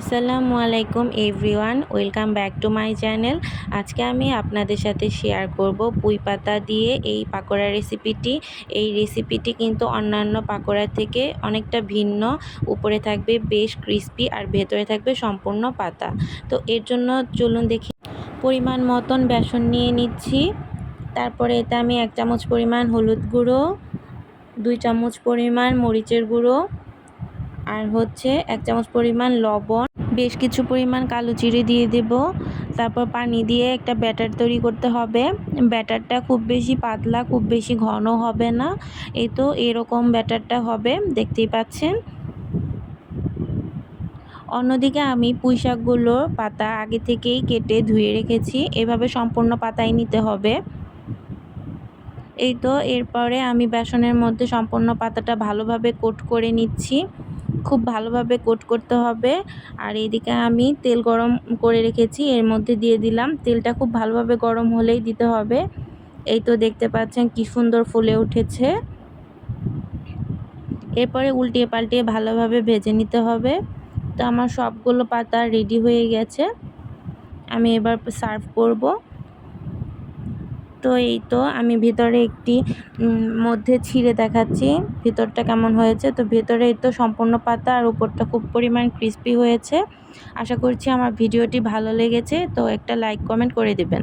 আসসালামু আলাইকুম everyone, welcome back to my channel. আজকে আমি আপনাদের সাথে শেয়ার করব পুঁই পাতা দিয়ে এই পাকোড়া রেসিপিটি। এই রেসিপিটি কিন্তু অন্যান্য পাকোড়া থেকে অনেকটা ভিন্ন। উপরে থাকবে বেশ ক্রিস্পি আর ভেতরে থাকবে সম্পূর্ণ পাতা। তো এর জন্য চলুন দেখি। পরিমাণ মতন বেসন নিয়ে নিচ্ছি। তারপরে এতে আমি এক চামচ পরিমাণ হলুদ গুঁড়ো, দুই চামচ পরিমাণ মরিচের গুঁড়ো, আর হচ্ছে এক চামচ পরিমাণ লবণ। বেশ কিছু পরিমাণ কালো জিরে দিয়ে দেব। তারপর পানি দিয়ে একটা ব্যাটার তৈরি করতে হবে। ব্যাটারটা খুব বেশি পাতলা, খুব বেশি ঘন হবে না। এই তো এরকম ব্যাটারটা হবে, দেখতেই পাচ্ছেন। অন্যদিকে আমি পুঁই শাকগুলো পাতা আগে থেকেই কেটে ধুয়ে রেখেছি। এভাবে সম্পূর্ণ পাতায় নিতে হবে। এই তো এরপরে আমি বেসনের মধ্যে সম্পূর্ণ পাতাটা ভালোভাবে কোট করে নিচ্ছি। খুব ভালোভাবে কোট করতে হবে। আর এদিকে আমি তেল গরম করে রেখেছি, এর মধ্যে দিয়ে দিলাম। তেলটা খুব ভালোভাবে গরম হলেই দিতে হবে। এই তো দেখতে পাচ্ছেন কি সুন্দর ফুলে উঠেছে। এরপরে উল্টিয়ে পাল্টিয়ে ভালোভাবে ভেজে নিতে হবে। তো আমার সবগুলো পাতা রেডি হয়ে গেছে। আমি এবার সার্ভ করব। তো এই তো আমি ভিতরে একটি মধ্যে ছিঁড়ে দেখাচ্ছি। ভিতরটা কেমন হয়েছে? তো ভেতরে এই তো সম্পূর্ণ পাতা আর উপরটা খুব পরিমাণ ক্রিস্পি হয়েছে। আশা করছি আমার ভিডিওটি ভালো লেগেছে। তো একটা লাইক কমেন্ট করে দেবেন।